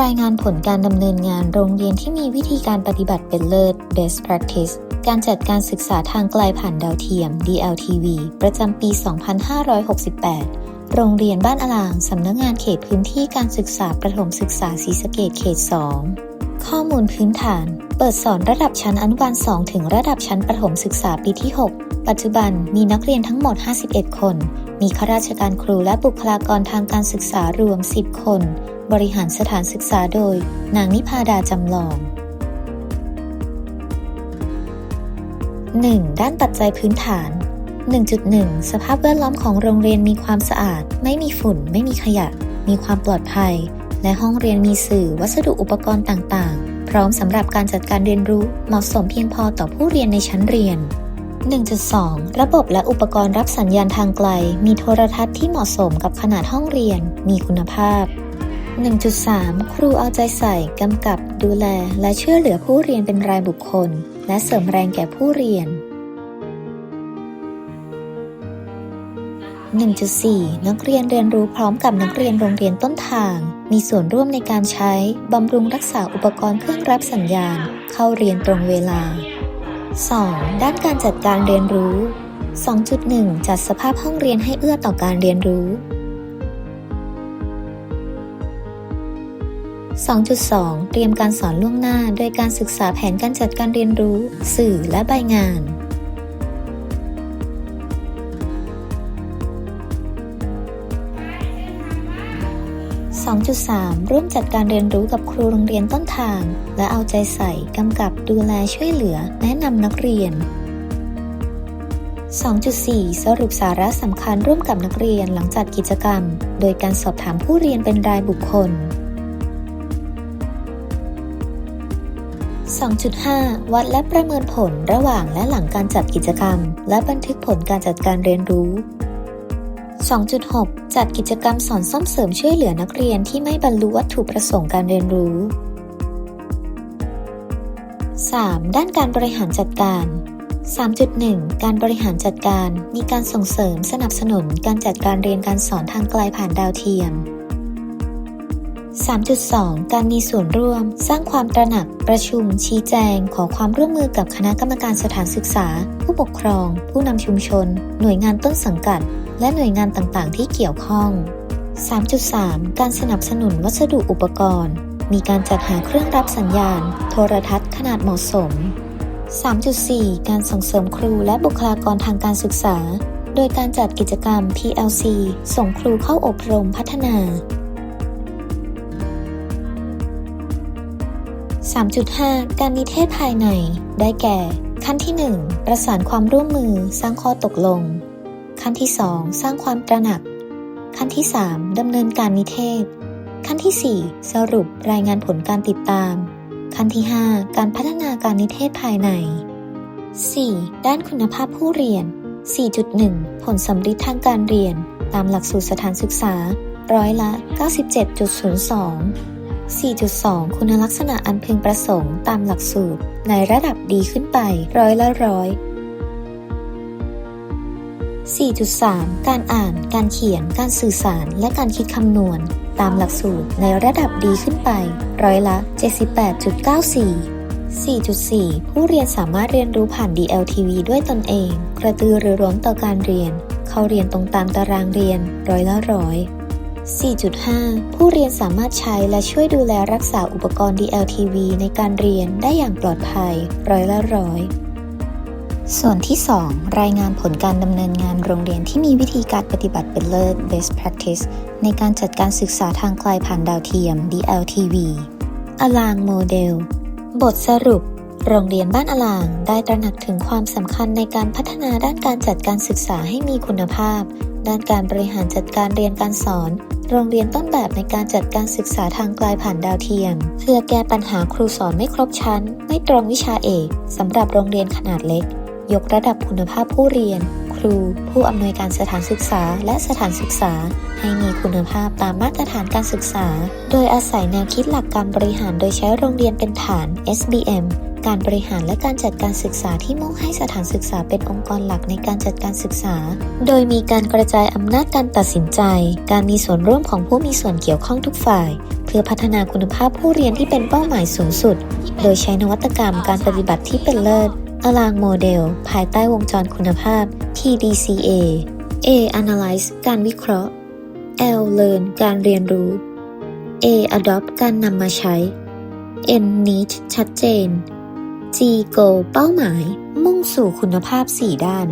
รายงานผลการดำเนินงานโรงเรียนที่มีวิธีการปฏิบัติเป็นเลิศ Best Practice การจัดการศึกษาทางไกลผ่านดาวเทียม DLTV ประจำปี 2568 โรงเรียนบ้านอลาง สำนักงงานเขตพื้นที่การศึกษาประถมศึกษาศรีสะเกดเขต 2 ข้อมูลพื้นฐาน เปิดสอนระดับชั้นอนุบาล 2 ถึงระดับชั้นประถมศึกษาปีที่ 6 ปัจจุบันมีนักเรียนทั้งหมด 51 คน มีข้าราชการครูและบุคลากรทางการศึกษารวม 10 คน บริหารสถานศึกษาโดย นางนิพาดาจำลอง 1. ด้านปัจจัยพื้นฐาน 1.1 สภาพแวดล้อมของโรงเรียนมีความสะอาด ไม่มีฝุ่น ไม่มีขยะ มีความปลอดภัย และห้องเรียนมีสื่อ วัสดุอุปกรณ์ต่าง ๆ พร้อมสำหรับการจัดการเรียนรู้ เหมาะสมเพียงพอต่อผู้เรียนในชั้นเรียน 1.2 ระบบและอุปกรณ์รับสัญญาณทางไกล มีโทรทัศน์ที่เหมาะสมกับขนาดห้องเรียน มีคุณภาพ 1.3 ครูเอาใจใส่ กำกับ ดูแล และช่วยเหลือผู้เรียนเป็นรายบุคคล และเสริมแรงแก่ผู้เรียน 1.4 นักเรียนเรียนรู้พร้อมกับนักเรียนโรงเรียนต้นทาง มีส่วนร่วมในการใช้ บำรุงรักษาอุปกรณ์เครื่องรับสัญญาณ เข้าเรียนตรงเวลา 2. ด้านการจัดการเรียนรู้ 2.1 จัดสภาพห้องเรียนให้เอื้อต่อการเรียนรู้ 2.2 เตรียมการสอนล่วงหน้า โดยการศึกษาแผนการจัดการเรียนรู้ สื่อและใบงาน 2.3 ร่วมจัดการเรียนรู้กับครูโรงเรียนต้นทาง และเอาใจใส่ กำกับดูแลช่วยเหลือ แนะนำนักเรียน 2.4 สรุปสาระสำคัญร่วมกับนักเรียนหลังจัดกิจกรรม โดยการสอบถามผู้เรียนเป็นรายบุคคล 2.5 วัดและประเมินผลระหว่างและหลังการจัดกิจกรรม และบันทึกผลการจัดการเรียนรู้ 2.6 จัดกิจกรรมสอนซ่อมเสริมช่วยเหลือนักเรียนที่ไม่บรรลุวัตถุประสงค์การเรียนรู้ 3. ด้านการบริหารจัดการ 3.1 การบริหารจัดการมีการส่งเสริมสนับสนุนการจัดการเรียนการสอนทางไกลผ่านดาวเทียม 3.2 การมีส่วนร่วม สร้างความตระหนัก ประชุม ชี้แจง ขอความร่วมมือกับคณะกรรมการสถานศึกษา ผู้ปกครอง ผู้นำชุมชน หน่วยงานต้นสังกัด และหน่วยงานต่างๆ ที่เกี่ยวข้อง 3.3 การสนับสนุนวัสดุอุปกรณ์ มีการจัดหาเครื่องรับสัญญาณ โทรทัศน์ขนาดเหมาะสม 3.4 การส่งเสริมครูและบุคลากรทางการศึกษา โดยการจัดกิจกรรม PLC ส่งครูเข้าอบรมพัฒนา 3.5 การนิเทศภายใน ได้แก่ ขั้นที่ 1 ประสานความร่วมมือสร้างข้อตกลง ขั้นที่ 2 สร้างความตระหนัก ขั้นที่ 3ดำเนินการนิเทศ ขั้นที่ 4 สรุปรายงานผลการติดตาม ขั้นที่ 5 การพัฒนาการนิเทศภายใน 4. ด้านคุณภาพผู้เรียน 4.1 ผลสำลิดทางการเรียน ตามหลักสูตรสถานศึกษา ร้อยละ 97.02 4.2 คุณลักษณะอันพึงประสงค์ตามหลักสูตร ในระดับดีขึ้นไปร้อยละร้อย 4.3 การอ่าน การเขียน การสื่อสาร และการคิดคำนวณ ตามหลักสูตรในระดับดีขึ้นไป ร้อยละ 78.94 4.4 ผู้เรียนสามารถเรียนรู้ผ่าน DLTV ด้วยตนเอง กระตือรือร้นต่อการเรียน เข้าเรียนตรงตามตารางเรียน ร้อยละร้อย 4.5 ผู้เรียนสามารถใช้และช่วยดูแลรักษาอุปกรณ์ DLTV ในการเรียนได้อย่างปลอดภัย ร้อยละร้อย ส่วนที่ 2 รายงานผลการดำเนินงานโรงเรียนที่มีวิธีการปฏิบัติเป็นเลิศ Best Practice ในการจัดการศึกษาทางไกลผ่านดาวเทียม DLTV อลางโมเดล บทสรุป โรงเรียนบ้านอลางได้ตระหนักถึงความสำคัญในการพัฒนาด้านการจัดการศึกษาให้มีคุณภาพ ด้านการบริหารจัดการเรียนการสอน โรงเรียนต้นแบบในการจัดการศึกษาทางไกลผ่านดาวเทียม เพื่อแก้ปัญหาครูสอนไม่ครบชั้น ไม่ตรงวิชาเอกสำหรับโรงเรียนขนาดเล็ก ยกระดับคุณภาพผู้เรียน ครู ผู้อำนวยการสถานศึกษาและสถานศึกษา ให้มีคุณภาพตามมาตรฐานการศึกษา โดยอาศัยแนวคิดหลักการบริหารโดยใช้โรงเรียนเป็นฐาน SBM การบริหารและการจัดการศึกษาที่มุ่งให้สถานศึกษาเป็นองค์กรหลักในการจัดการศึกษา โดยมีการกระจายอำนาจการตัดสินใจ การมีส่วนร่วมของผู้มีส่วนเกี่ยวข้องทุกฝ่าย เพื่อพื่อพัฒนาคุณภาพผู้เรียนที่เป็นเป้าหมายสูงสุด โดยใช้นวัตกรรมการปฏิบัติที่เป็นเลิศ อลางโมเดล ภายใต้วงจรคุณภาพ TDCA A Analyze การวิเคราะห์ L Learn การเรียนรู้ A Adopt การนำมาใช้ N Need ชัดเจน G Goal เป้าหมาย มุ่งสู่คุณภาพ 4 ด้าน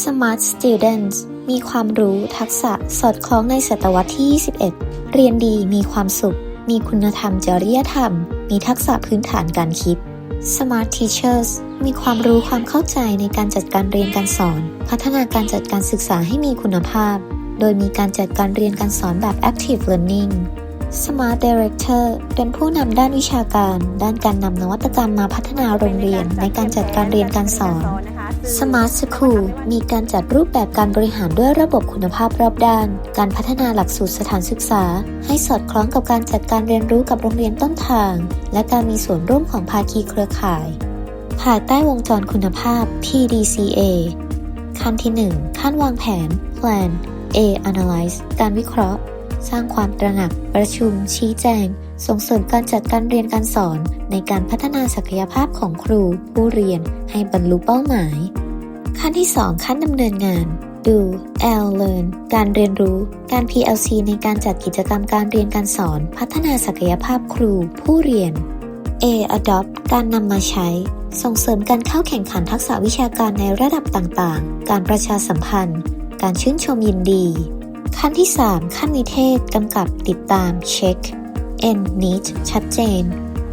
Smart Students มีความรู้ทักษะสอดคล้องในศตวรรษที่ 21 เรียนดีมีความสุข มีคุณธรรมจริยธรรม มีทักษะพื้นฐานการคิด Smart Teachers มีความรู้ความเข้าใจในการจัดการเรียนการสอน พัฒนาการจัดการศึกษาให้มีคุณภาพ โดยมีการจัดการเรียนการสอนแบบ Active Learning Smart Director เป็นผู้นำด้านวิชาการ ด้านการนำนวัตกรรมมาพัฒนาโรงเรียนในการจัดการเรียนการสอน Smart School มีการจัดรูปแบบการบริหารด้วยระบบคุณภาพรอบด้าน การพัฒนาหลักสูตรสถานศึกษา ให้สอดคล้องกับการจัดการเรียนรู้กับโรงเรียนต้นทาง และการมีส่วนร่วมของภาคีเครือข่าย ภายใต้วงจรคุณภาพ PDCA ขั้นที่ 1 ขั้นวางแผน Plan A Analyze การวิเคราะห์ สร้างความตระหนัก ประชุม ชี้แจง ส่งเสริมการจัดการเรียนการสอน ในการพัฒนาศักยภาพของครู ผู้เรียนให้บรรลุเป้าหมาย ขั้นที่ 2 ขั้นดำเนินงาน ดู L Learn การเรียนรู้ การ PLC ในการจัดกิจกรรมการเรียนการสอน พัฒนาศักยภาพครู ผู้เรียน A Adopt การนำมาใช้ ส่งเสริมการเข้าแข่งขันทักษะวิชาการในระดับต่างๆ การประชาสัมพันธ์ การชื่นชมยินดี ขั้นที่ 3 ขั้นนิเทศกำกับติดตามเช็ค N Need ชัดเจน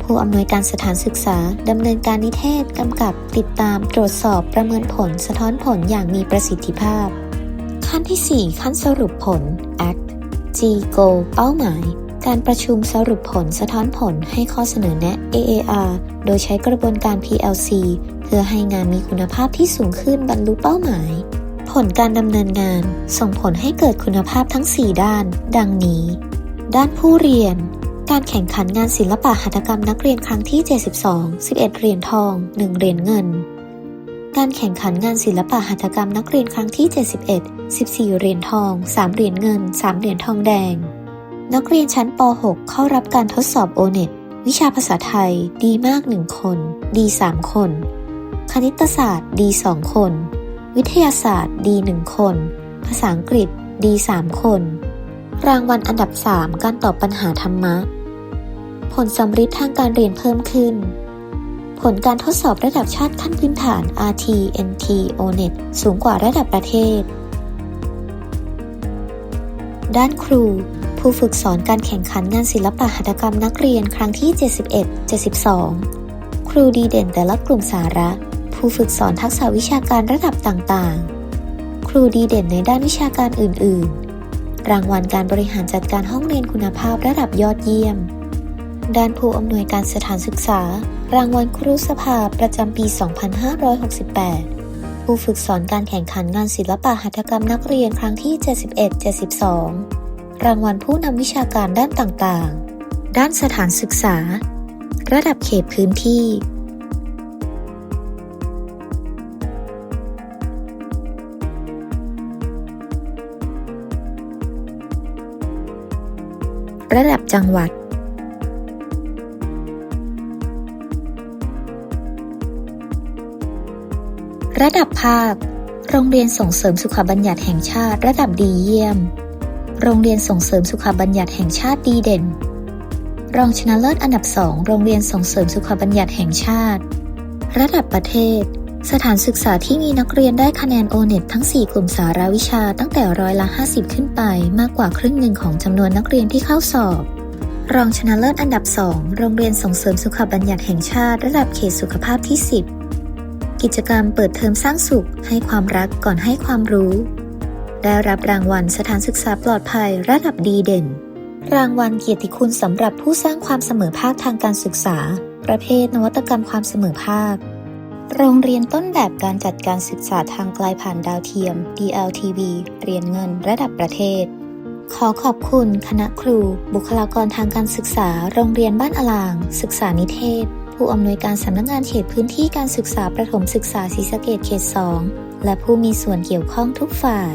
ผู้อำนวยการสถานศึกษาดำเนินการนิเทศกำกับติดตามตรวจสอบประเมินผลสะท้อนผลอย่างมีประสิทธิภาพ ขั้นที่ 4 ขั้นสรุปผล Act G Goal เป้าหมาย การประชุมสรุปผลสะท้อนผลให้ข้อเสนอแนะ AAR โดยใช้กระบวนการ PLC เพื่อให้งานมีคุณภาพที่สูงขึ้นบรรลุเป้าหมาย ผลการดำเนินงาน ส่งผลให้เกิดคุณภาพทั้ง 4 ด้าน ดังนี้ ด้านผู้เรียน การแข่งขันงานศิลปะหัตถกรรมนักเรียนครั้งที่ 72 11 เหรียญทอง 1 เหรียญเงิน การแข่งขันงานศิลปะหัตถกรรมนักเรียนครั้งที่ 71 14 เหรียญทอง 3 เหรียญเงิน 3 เหรียญทองแดง นักเรียนชั้นป .6 เข้ารับการทดสอบโอเน็ตวิชาภาษาไทยดีมาก 1 คน ดี 3 คน คณิตศาสตร์ดี 2 คน วิทยาศาสตร์ดี1คน ภาษาอังกฤษดี3คน รางวัลอันดับ3การตอบปัญหาธรรมะ ผลสำฤทธิ์ทางการเรียนเพิ่มขึ้น ผลการทดสอบระดับชาติขั้นพื้นฐาน RT NT ONET สูงกว่าระดับประเทศ ด้านครู ผู้ฝึกสอนการแข่งขันงานศิลปะหัตถกรรมนักเรียนครั้งที่ 71 72 ครูดีเด่นแต่ละกลุ่มสาระ ผู้ฝึกสอนทักษะวิชาการระดับต่างๆ ครูดีเด่นในด้านวิชาการอื่น ๆ รางวัลการบริหารจัดการห้องเรียนคุณภาพระดับยอดเยี่ยม ด้านผู้อำนวยการสถานศึกษา รางวัลครูสภาประจำปี 2568 ผู้ฝึกสอนการแข่งขันงานศิลปะหัตถกรรมนักเรียนครั้งที่ 71 72 รางวัลผู้นำวิชาการด้านต่างๆ ด้านสถานศึกษา ระดับเขตพื้นที่ ระดับจังหวัดระดับภาค โรงเรียนส่งเสริมสุขบัญญัติแห่งชาติ ระดับดีเยี่ยม โรงเรียนส่งเสริมสุขบัญญัติแห่งชาติดีเด่น รองชนะเลิศอันดับสอง โรงเรียนส่งเสริมสุขบัญญัติแห่งชาติ ระดับประเทศ สถานศึกษาที่มีนักเรียนได้คะแนนโอเน็ตทั้ง 4 กลุ่มสาระวิชาตั้งแต่ร้อยละ 50 ขึ้นไป มากกว่าครึ่งหนึ่งของจำนวนนักเรียนที่เข้าสอบ รองชนะเลิศอันดับ 2 โรงเรียนส่งเสริมสุขบัญญัติแห่งชาติ ระดับเขตสุขภาพที่ 10 กิจกรรมเปิดเทอมสร้างสุข ให้ความรักก่อนให้ความรู้ ได้รับรางวัลสถานศึกษาปลอดภัย ระดับดีเด่น รางวัลเกียรติคุณสำหรับผู้สร้างความเสมอภาคทางการศึกษา ประเภทนวัตกรรมความเสมอภาค โรงเรียนต้นแบบการจัดการศึกษาทางไกลผ่านดาวเทียม DLTV เรียนเงินระดับประเทศ ขอขอบคุณคณะครู บุคลากรทางการศึกษา โรงเรียนบ้านอลาง ศึกษานิเทศ ผู้อำนวยการสำนักงงานเขตพื้นที่การศึกษาประถมศึกษาศรีสะเกดเขต 2 และผู้มีส่วนเกี่ยวข้องทุกฝ่าย